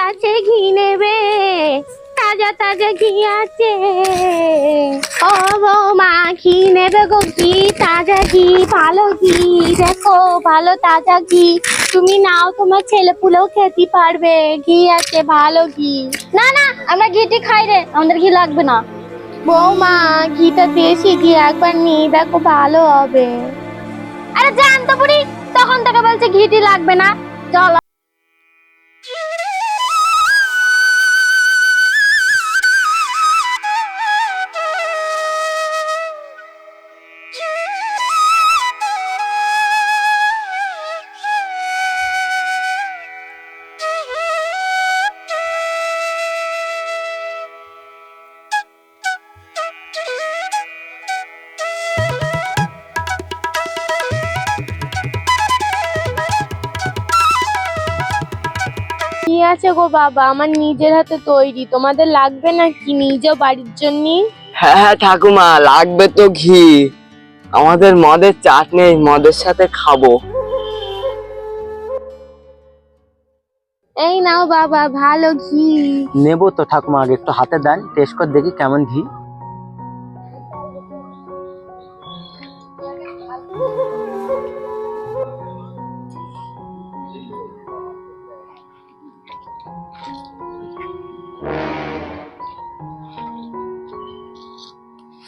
আছে ঘি নেবে তাজা তাজা ঘি আছে। ও বৌমা ঘি নেবে গো ঘি, তাজা ঘি, ভালো ঘি। দেখো, ভালো তাজা ঘি। তুমি নাও, তোমার ছেলে পুলেও খেতে পারবে। ঘি আছে, ভালো ঘি। না না, আমরা ঘিটি খাই রে, আমাদের ঘি লাগবে না। বৌমা, ঘিটা দেশি ঘি, একবার নিয়ে দেখো, ভালো হবে। আরে জানতো বুড়ি, তখন থেকে বলছে ঘিটি লাগবে না। চল। কি আছে গো বাবা? আমার নিজের হাতে তৈরি। তোমাদের লাগবে না কি নিজেও বাড়ির জন্য? হ্যাঁ হ্যাঁ ঠাকুমা লাগবে তো ঘি। আমাদের মদের চাট নেই মদের সাথে খাব। এই নাও বাবা ভালো ঘি। নেব তো ঠাকুমা আগে একটু হাতে দেন টেস্ট করে দেখি কেমন ঘি।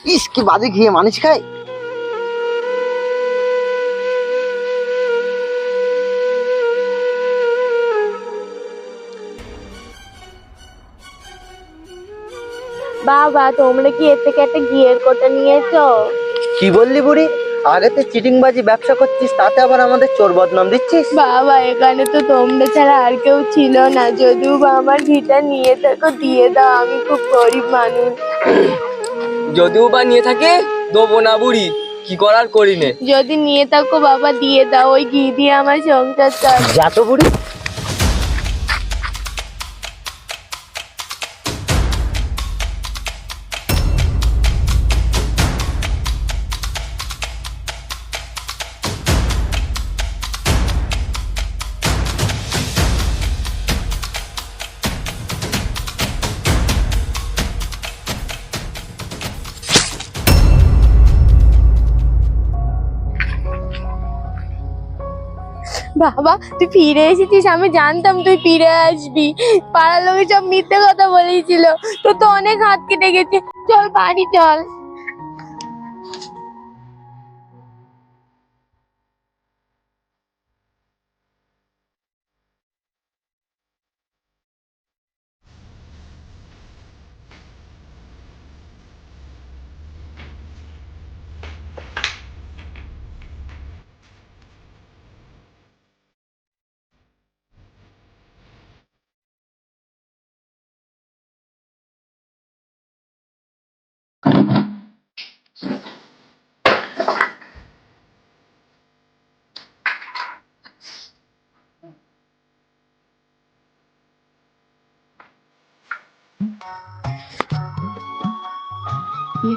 ইস কি বাজে ঘিয়ে মানুষ খায় বাবা তোমরা কি এর থেকে একটা ঘিয়ের কোটা নিয়েছো? কি বললি বুড়ি? আগে তুই চিটিংবাজি ব্যবসা করছিস তাতে আবার আমাদের চোর বদনাম দিচ্ছিস? বাবা এখানে তো তোমরা ছাড়া আর কেউ ছিল না। যদিও বা আমার ঘিটা নিয়ে থাকো দিয়ে দাও আমি খুব গরিব মানুষ। যদিও বা নিয়ে থাকে দেবো না বুড়ি। কি করার করি নে? যদি নিয়ে থাকো বাবা দিয়ে দাও ওই ঘি দিয়ে আমার সংসার যা তো বুড়ি। বাবা, তুই ফিরে এসেছিস, আমি জানতাম তুই ফিরে আসবি। পাড়ার লোকে সব মিথ্যে কথা বলেছিল। তো তো অনেক হাত কেটে গেছে। চল বাড়ি, চল।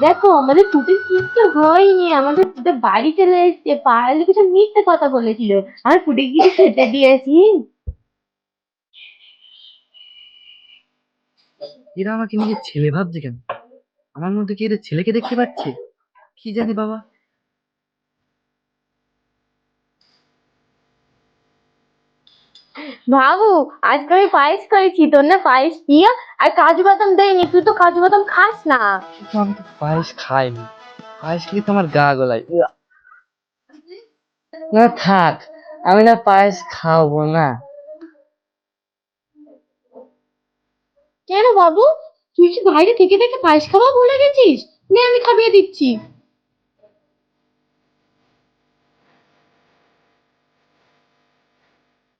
দেখো, আমাদের টুটির কিচ্ছু হয়নি, আমাদের টুটে বাড়ি চলে এসছে পাড়ার লোকের সব মিথ্যে কথা বলেছিল। আর ফুটে গিয়ে খেতে দিয়েছি। এরা আমাকে নিজের ছেলে ভাবছে কেন? আমার মধ্যে কি এদের ছেলেকে দেখতে পাচ্ছে? কি জানি বাবা? বাবু আজকে আমি পায়েস করেছি তোর না পায়েস দিয়া আর কাজু বাদাম দেয়নি তুই তো কাজু বাদাম খাস না। আমি তো পায়েস খাইনি। পায়েস খেলে তো আমার গা গলায়। না থাক আমি না পায়েস খাওয়াবো না। কেন বাবু? তুই কি বাইরে থেকে থেকে পায়েস খাওয়া ভুলে গেছিস? নে আমি খাবিয়ে দিচ্ছি।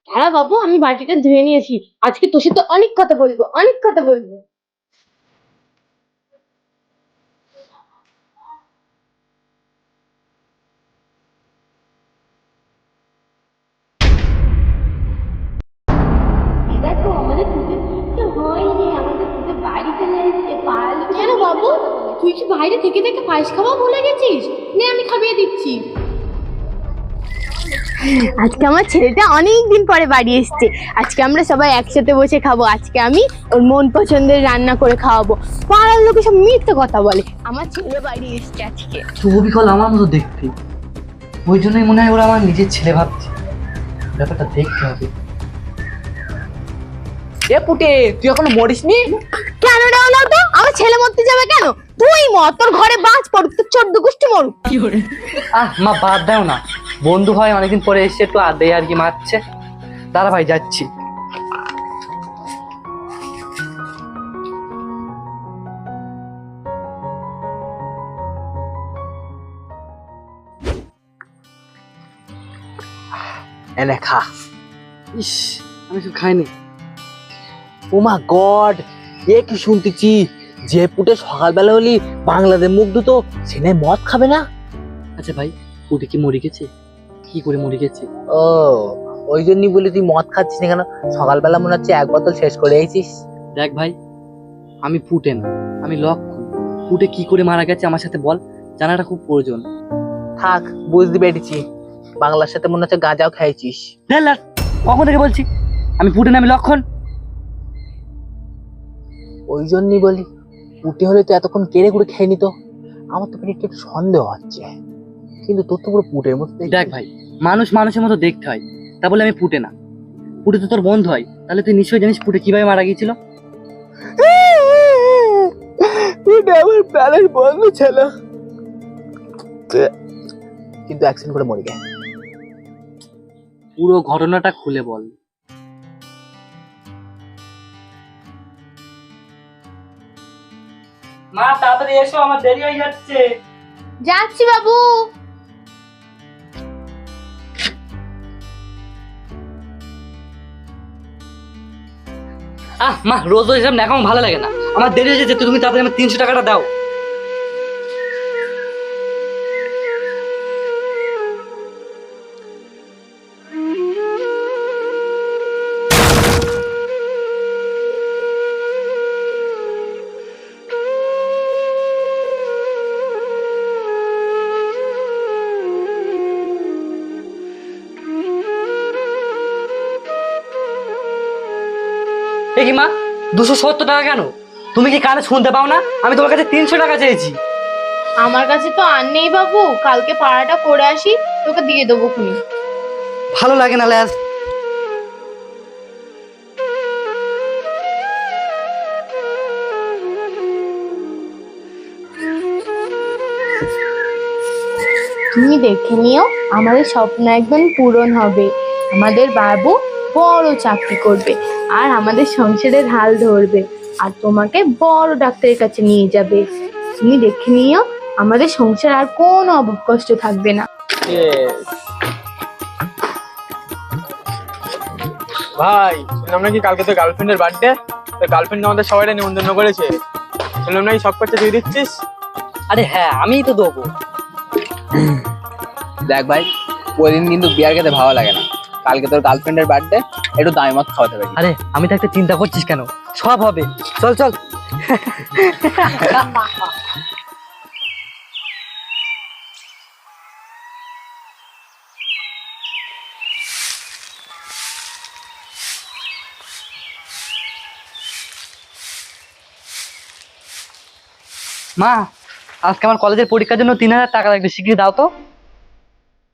হ্যাঁ বাবু আমি বাটিটা ধুয়ে নিয়েছি। আজকে তোর সাথে অনেক কথা বলব অনেক কথা বলব। কেন বাবু? তুই কি বাইরে থেকে থেকে পায়েস খাওয়া ভুলে গেছিস? নে আমি খাইয়ে দিচ্ছি। আজকে আমার ছেলেটা অনেক দিন পরে বাড়ি এসছে। আজকে আমরা সবাই একসাথে বসে খাব। আজকে আমি ওর মন পছন্দের রান্না করে খাওয়াবো। পাড়ার লোকে সব মিথ্যে কথা বলে। আমার ছেলে বাড়ি এসছে আজকে। শুভ বিকল আমার মতো দেখতে। ওই জন্যই মনে হয় ওরা আমার নিজের ছেলে ভাবছে। ব্যাপারটা দেখতে হবে। এ পুটে তুই এখনও মরিসনি? কেন রে হলো তো আমার ছেলে মরতে যাবে কেন? তুই মর তোর ঘরে বাজ পড়ুক তোর চোদ্দ গোষ্ঠী মরুক। আহ মা বাদ দাও না। বন্ধু হয় অনেকদিন পরে এসে একটু আড্ডাই আর কি মারছে। দাঁড়া ভাই যাচ্ছি। এনে খা। ইস আমি কিছু খাইনি। ও মা গড এ কি শুনতেছি? যে পুটে সকালবেলা হলি বাংলাদেশ মুখ দুটো সেনে মদ খাবে না? আচ্ছা ভাই ওটা কি মরে গেছে? কি করে মরে গেছে? ও ওই জন্যই বলি তুই মদ খাচ্ছিস না কেন? সকালবেলা মনে হচ্ছে এক বোতল শেষ করে এসেছিস। দেখ ভাই আমি ফুটে না আমি লক্ষণ ফুটে কি করে মারা গেছে আমার সাথে বল জানাটা খুব প্রয়োজন। থাক বুঝতে পেরেছি। বাংলার সাথে মনে হচ্ছে গাঁজাও খাইছিস। কখন থেকে বলছি? আমি ফুটে না আমি লক্ষণ। ওই জন্যই বলি উঠে হলে তো এতক্ষণ কেড়ে কুড়ে খেয়ে নিত। আমার তো একটু একটু সন্দেহ হচ্ছে। কিন্তু তোর তো পুরো পুটের মতো। দেখ ভাই মানুষ মানুষের মতো দেখতে হয়। তা বলে আমি ফুটে না। ফুটে তো তোর বন্ধ হয়। তাহলে তুই নিশ্চয়ই জানিস ফুটে কীভাবে মারা গিয়েছিল? এটা আমার প্রাণের বন্ধু ছিল। কিন্তু অ্যাক্সিডেন্ট করে মরে গেছে পুরো ঘটনাটা খুলে বল। মা তাড়াতাড়ি এসো আমার দেরি হয়ে যাচ্ছে। যাচ্ছি বাবু। আহ মা রোজ রোজ এসব দেখাও ভালো লাগে না। আমার দেরি হয়ে যাচ্ছে তুমি তাড়াতাড়ি আমার তিনশো টাকাটা দাও। এ কি মা দুশো সত্তর টাকা কেন? তুমি কি কানে শুনতে পাও না? আমি তোমার কাছে তিনশো টাকা চেয়েছি। আমার কাছে তো আর নেই বাবু। কালকে পাড়াটা করে আসি তোকে দিয়ে দেবো খুনি। ভালো লাগে না ল্যাস। তুমি দেখে নিও আমাদের স্বপ্ন একদিন পূরণ হবে। আমাদের বাবু বড় চাকরি করবে। আর আমাদের সংসারের হাল ধরবে। আর তোমাকে বড় ডাক্তারের কাছে নিয়ে যাবে। তুমি দেখে নিও আমাদের সংসার আর কোনো অভাব কষ্ট থাকবে না। ভাই শুনলাম নাকি কালকে তো গার্লফ্রেন্ডের বার্থডে তো গার্লফ্রেন্ড আমাদের সবাই নিমন্ত্রণ করেছে। শুনলাম নাকি সব খরচা তুই দিচ্ছিস? আরে হ্যাঁ আমিই তো দেবো। দেখ ভাই ওই দিন কিন্তু বিয়ার খেতে ভালো লাগে না। কালকে তোর গার্লফ্রেন্ডের বার্থডে একটু দামি মত খাওয়াতে পারি। আরে আমি থাকতে চিন্তা করছিস কেন? সব হবে। চল চল। মা আজকে আমার কলেজের পরীক্ষার জন্য তিন হাজার টাকা লাগবে। শিগগির দাও তো।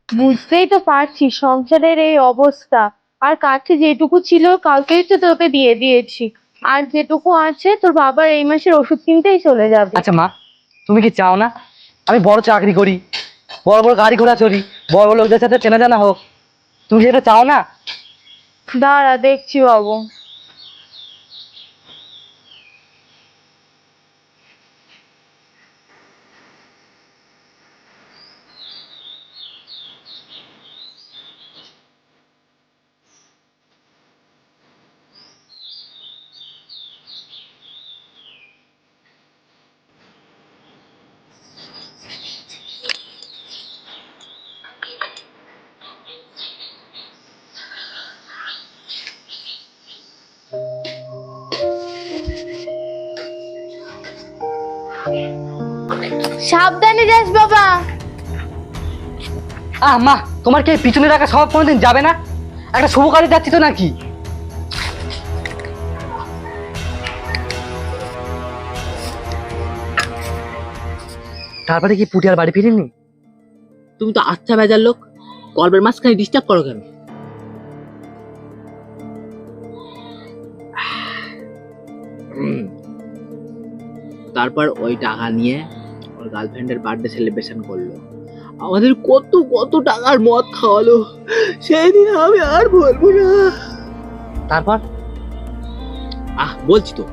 বুঝতেই তো পারছি সংসারের এই অবস্থা। আর কাছে যেটুকু ছিল কালকেই তো তোকে দিয়ে দিয়েছি। আর যেটুকু আছে তোর বাবার এই মাসের ওষুধ কিনতেই চলে যাবে। আচ্ছা মা তুমি কি চাও না? আমি বড় চাকরি করি বড় বড় গাড়ি ঘোড়া চড়ি বড় বড় লোকদের সাথে চেনা জানা হোক। তুমি যেটা চাও না? দাঁড়া দেখছি বাবু। সাবধানে যাস বাবা। আহ মা তোমার কি এই পিছনে রাখা সব কোনোদিন যাবে না? একটা শুভ কাজে যাচ্ছি তো নাকি? তারপরে কি পুটিয়ার বাড়ি ফিরিনি? তুমি তো আচ্ছা বেজার লোক গল্পের মাঝখানে ডিস্টার্ব করো কেন? তারপর ওই টাকা নিয়ে ওর গার্লফ্রেন্ডের বার্থডে সেলিব্রেশন করল। আমাদের কত কত টাকার মদ খাওয়ালো সেই দিন আমি আর বলব না। তারপর? আহ, বলছি তো।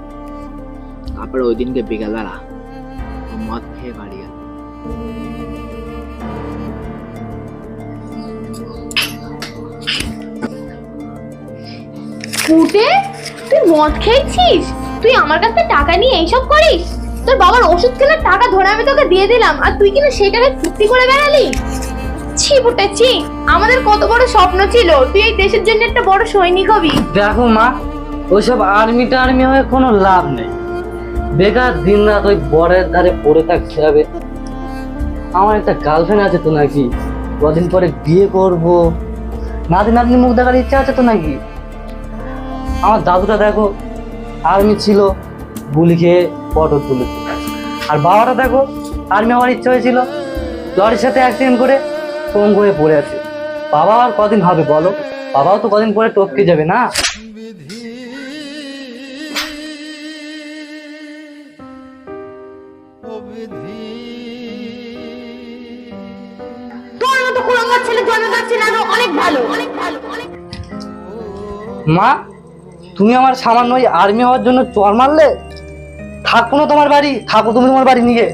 তারপর ওই দিনকে বিকালবেলা মদ খেয়ে বাড়ি গেল। ফুটে, তুই মদ খেয়েছিস? তুই আমার কাছ টাকা নিয়ে এইসব করিস? তোর বাবার ওষুধ কেনার টাকা ধরে আমি তোকে দিয়ে দিলাম, আর তুই কিনা সেই টাকায় ফুর্তি করে বেড়ালি? ছি ফুটে ছি। আমাদের কত বড় স্বপ্ন ছিল, তুই এই দেশের জন্য একটা বড় সৈনিক হবি। দেখো মা, ওইসব আর্মি টার্মি হয়ে কোনো লাভ নেই। বেকার দিন রাত ওই বরের ধারে পড়ে থাকতে হবে। আমার একটা গার্লফ্রেন্ড আছে তো নাকি? কদিন পরে বিয়ে করব। নাতি নাতনি মুখ দেখার ইচ্ছা আছে তো নাকি? আমার দাদুটা দেখো, আর্মি ছিল, গুলি খেয়ে পটল তুলেছে। আর বাবাটা দেখো আর্মি হওয়ার ইচ্ছা হয়েছিল। লরির সাথে অ্যাক্সিডেন্ট করে ফোন করে পড়ে আছে। বাবা আর কদিন হবে বলো? বাবাও তো কদিন পরে টপকে যাবে না? মা তুমি আমার সামান্য ওই আর্মি হওয়ার জন্য চর মারলে? থাকব না তোমার বাড়ি থাকো তুমি তোমার বাড়ি নিয়ে।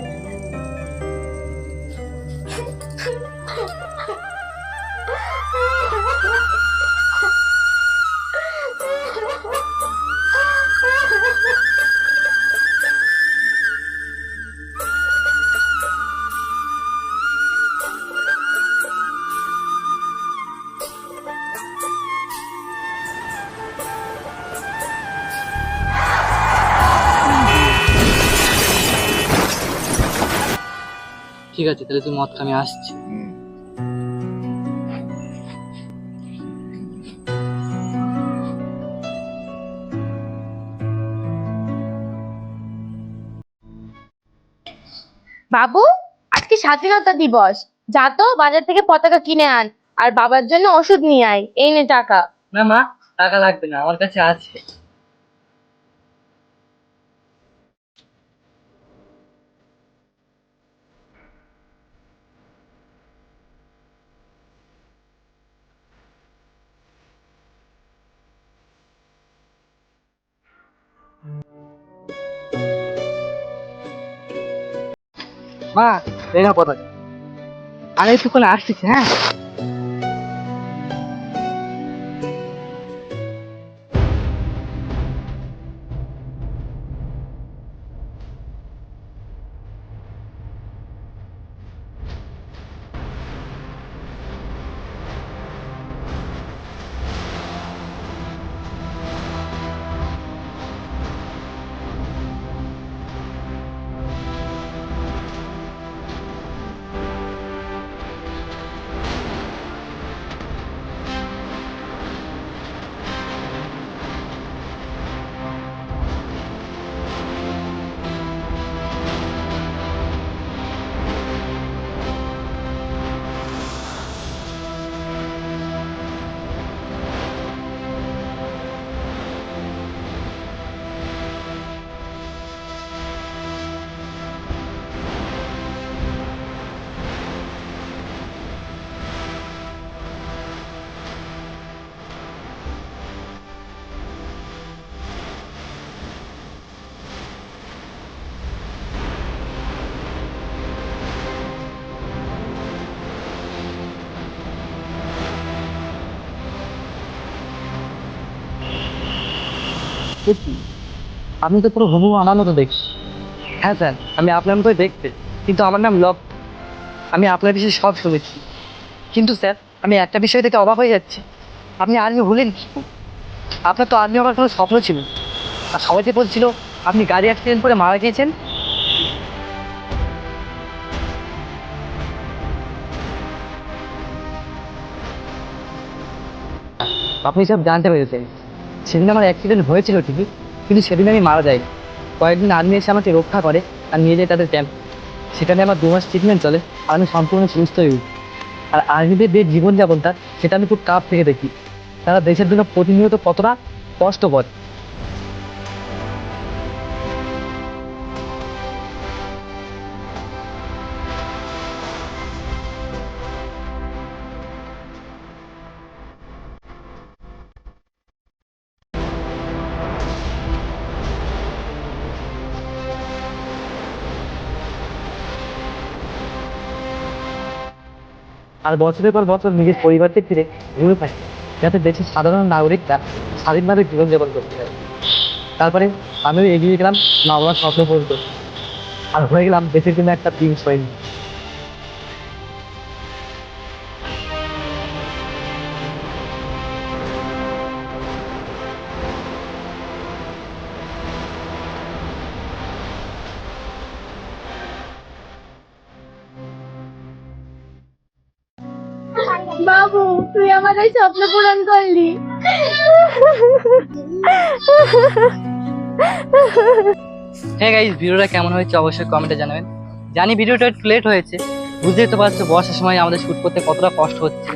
ঠিক আছে তাহলে তুমি মদ খা, আমি আসছি। বাবু আজকে স্বাধীনতা দিবস। যা তো বাজার থেকে পতাকা কিনে আন আর বাবার জন্য ওষুধ নিয়ে আয়। এই নে টাকা। না মা টাকা লাগবে না আমার কাছে আছে। মা না পতাকা আমি একটুক্ষণ আসতেছি হ্যাঁ? আপনি তো পুরো হুবহু আমার মতো দেখছি। হ্যাঁ স্যার, আমি আপনার মতোই দেখতে, কিন্তু আমার নাম লব। আমি আপনার বিষয়ে সব শুনেছি। কিন্তু স্যার, আমি একটা বিষয় থেকে অবাক হয়ে যাচ্ছি। আপনি আর্মি হলেন কি? আপনার তো আর্মি হওয়ার কোনো স্বপ্ন ছিল। আর সবাইকে বলছিল, আপনি গাড়ি অ্যাক্সিডেন্ট করে মারা গিয়েছেন। আপনি সব জানতে পেরেছেন। সেদিন আমার অ্যাক্সিডেন্ট হয়েছিল ঠিকই। কিন্তু সেদিন আমি মারা যাই। কয়েকদিন আর্মি এসে আমাকে রক্ষা করে আর নিয়ে যায় তাদের ক্যাম্প সেখানে আমার দু মাস ট্রিটমেন্ট চলে আর আমি সম্পূর্ণ সুস্থ হয়ে উঠি। আর আর্মিদের যে জীবনযাপনটা, সেটা আমি খুব কাপ থেকে দেখি। তারা দেশের জন্য প্রতিনিয়ত কতটা কষ্ট করে আর বছরের পর বছর নিজের পরিবারকে ফিরে ঘুরে পায়। যাতে দেশের সাধারণ নাগরিকরা স্বাধীনভাবে জীবনযাপন করতে পারে। তারপরে আমিও এগিয়ে গেলাম মা বাবার স্বপ্ন পর্যন্ত আর হয়ে গেলাম দেশের জন্য একটা টিম সৈনিক পূরণ করলি। হ্যাঁ গাইজ ভিডিওটা কেমন হয়েছে অবশ্যই কমেন্টে জানাবেন। জানি ভিডিওটা একটু লেট হয়েছে। বুঝতেই তো পারছ, বর্ষার সময় আমাদের শ্যুট করতে কতটা কষ্ট হচ্ছে।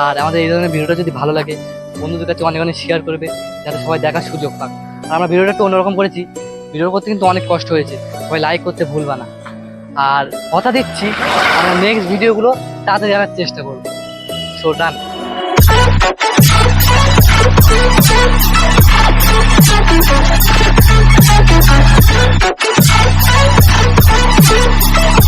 আর আমাদের এই ধরনের ভিডিওটা যদি ভালো লাগে, বন্ধুদের কাছে অনেক অনেক শেয়ার করবে, যাতে সবাই দেখার সুযোগ পাক। আর আমরা ভিডিওটা একটু অন্যরকম করেছি, ভিডিও করতে কিন্তু অনেক কষ্ট হয়েছে। সবাই লাইক করতে ভুলবা না। আর কথা দিচ্ছি, আমরা নেক্সট ভিডিওগুলো তাড়াতাড়ি দেখার চেষ্টা করব। So done Thank you.